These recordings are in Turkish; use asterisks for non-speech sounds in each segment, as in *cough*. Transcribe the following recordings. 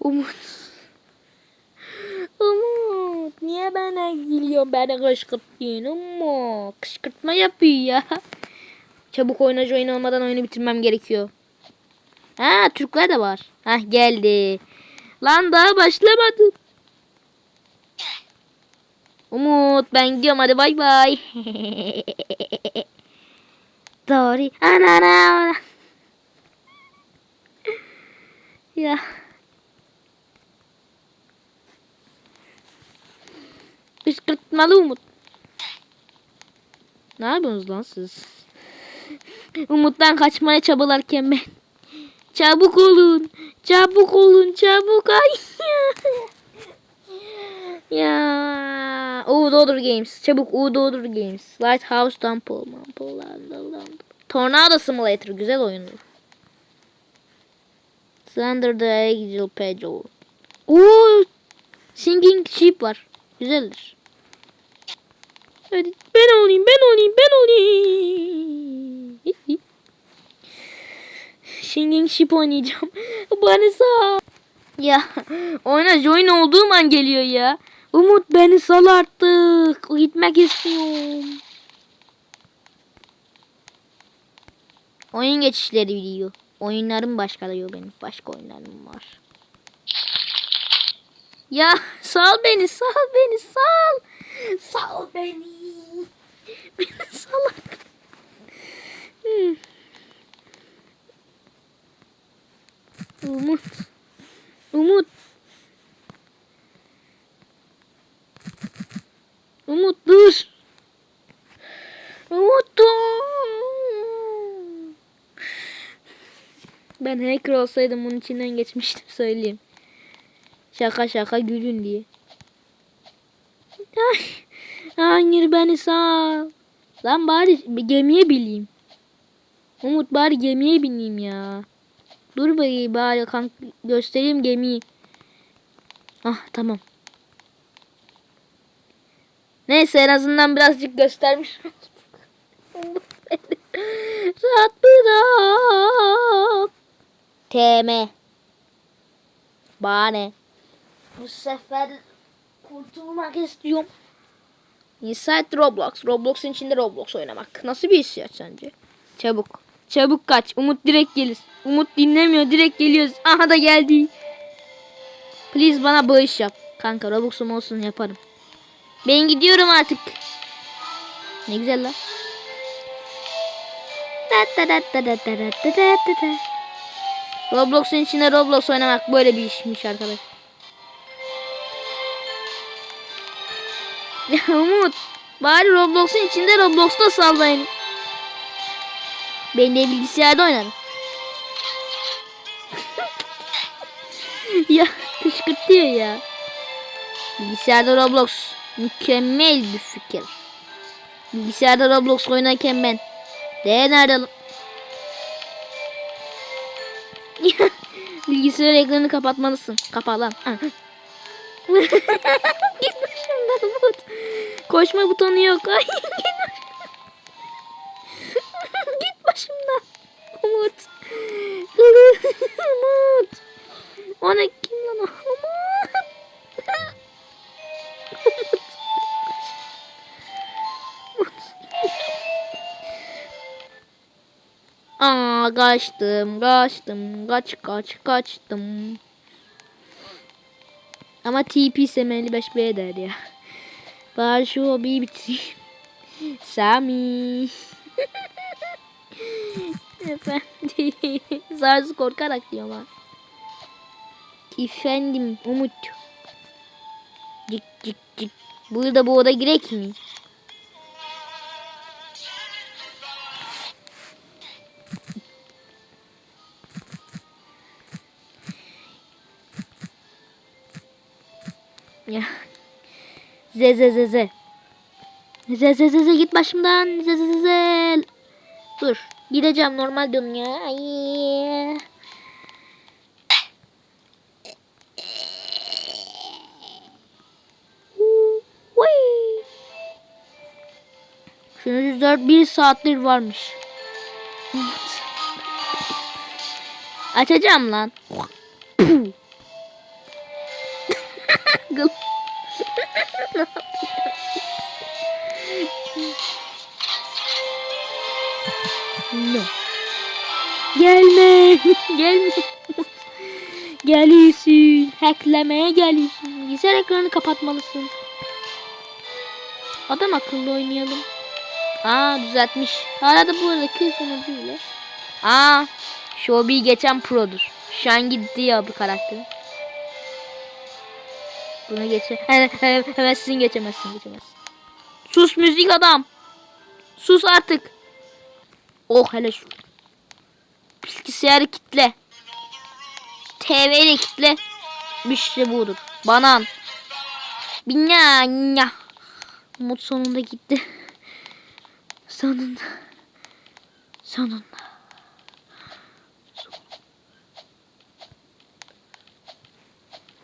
Umut. Umut. Niye bana geliyor beni kışkırtıyorsun Umut? Kışkırtma yapıyor ya. Çabuk oynacı oyun olmadan oyunu bitirmem gerekiyor. Ha Türkler de var. Hah geldi. Lan daha başlamadı. Umut ben gidiyorum hadi bay bay. *laughs* Doğru. Ana ana. Ya. Kışkırtmalı Umut. Ne yapıyorsunuz lan siz? Umut'tan kaçmaya çabalarken ben. Çabuk olun. Çabuk olun. Çabuk. Ay. *laughs* ya. Uğur Games. Çabuk Uğur Games. Lighthouse Temple. Temple. Tornado Simulator. Güzel oyundu. Slender the Angel Pedal. Oo, Singing Sheep var. Güzeldir. Hadi ben olayım, ben olayım, ben olayım. *laughs* Singing Sheep oynayacağım. *laughs* Bana sağ. Ya oyna join olduğum an geliyor ya. Umut beni sal artık. Gitmek istiyorum. Oyun geçişleri biliyor. Oyunlarım başkalıyor benim. Başka oyunlarım var. Ya sal beni, sal beni, sal. Sal beni. Sal. Hmm. Umut. Umut. Umut dur. Umut dur. Ben hacker olsaydım bunun içinden geçmiştim söyleyeyim. Şaka şaka gülün diye. Ay, hayır beni sağ. Lan bari gemiye bineyim. Umut bari gemiye bineyim ya. Dur bakayım bari kank göstereyim gemiyi. Ah tamam. Neyse en azından birazcık göstermiş. *laughs* Rahat bırak. TM. Bana. Bu sefer kurtulmak istiyorum. Inside Roblox. Roblox'un içinde Roblox oynamak. Nasıl bir hissiyat sence? Çabuk. Çabuk kaç. Umut direkt gelir. Umut dinlemiyor. Direkt geliyoruz. Aha da geldi. Please bana bağış yap. Kanka Robux'um olsun yaparım. Ben gidiyorum artık. Ne güzel lan. Roblox'un içinde Roblox oynamak böyle bir işmiş arkadaş. Ya Umut bari Roblox'un içinde Roblox'ta sal beni. Ben de bilgisayarda oynarım. ya kışkırtıyor ya. Bilgisayarda Roblox mükemmel bir fikir. Bilgisayarda Roblox oynarken ben. De? *laughs* Bilgisayar ekranını kapatmalısın. Kapa lan. Git başımdan Umut. Koşma butonu yok. Ay, git *laughs* Git başımdan. Umut. Umut. O ne kim lan o? Umut. Aa kaçtım, kaçtım, kaç kaç kaçtım. Ama TP semeli 5 B der ya. Bari şu hobiyi bitireyim. *laughs* Sami. *laughs* Efendim. *laughs* Zarsı korkarak diyor ama. Efendim Umut. Cik cik cik. Burada bu oda girek mi? Ya. Ze ze ze ze. Ze ze ze ze git başımdan. Ze ze ze ze. Dur. Gideceğim normal diyorum ya. Ay. Şunu yüzler bir saattir varmış. Açacağım lan. No. Gelme. *laughs* Gelme. Geliyorsun. Hacklemeye geliyorsun. Bilgisayar ekranını kapatmalısın. Adam akıllı oynayalım. Aa düzeltmiş. Hala da bu arada kız sonucuyla. Aa Shobi geçen produr. Şu an gitti ya bu karakter. Bunu geçe. He, he, Hemezsin geçemezsin geçemezsin. Sus müzik adam. Sus artık. Oh hele şu. Bilgisayarı kitle. TV'yi kitle. Bir şey budur. Banan. Binya nya. Umut sonunda gitti. Sonunda. Sonunda.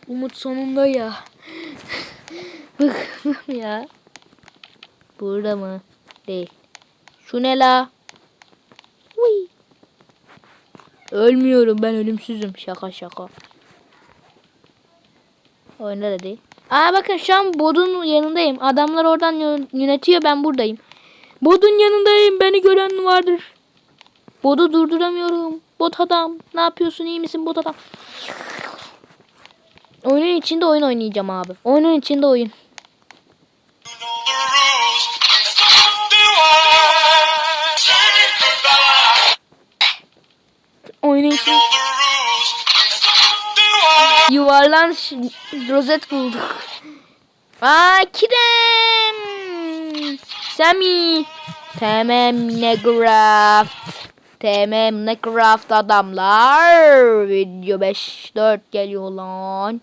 Umut sonunda ya. Bıktım ya. Burada mı? Değil. Şu ne la? Uy. Ölmüyorum ben ölümsüzüm. Şaka şaka. Oyunda da değil. Aa bakın şu an Bod'un yanındayım. Adamlar oradan yö- yönetiyor ben buradayım. Bod'un yanındayım. Beni gören vardır. Bod'u durduramıyorum. Bot adam. Ne yapıyorsun iyi misin bot adam? Oyunun içinde oyun oynayacağım abi. Oyunun içinde oyun. İçinde yuvarlan rozet bulduk. Aa Kirem. Sami. Tamam Minecraft. Tamam Minecraft adamlar. Video 5 4 geliyor lan.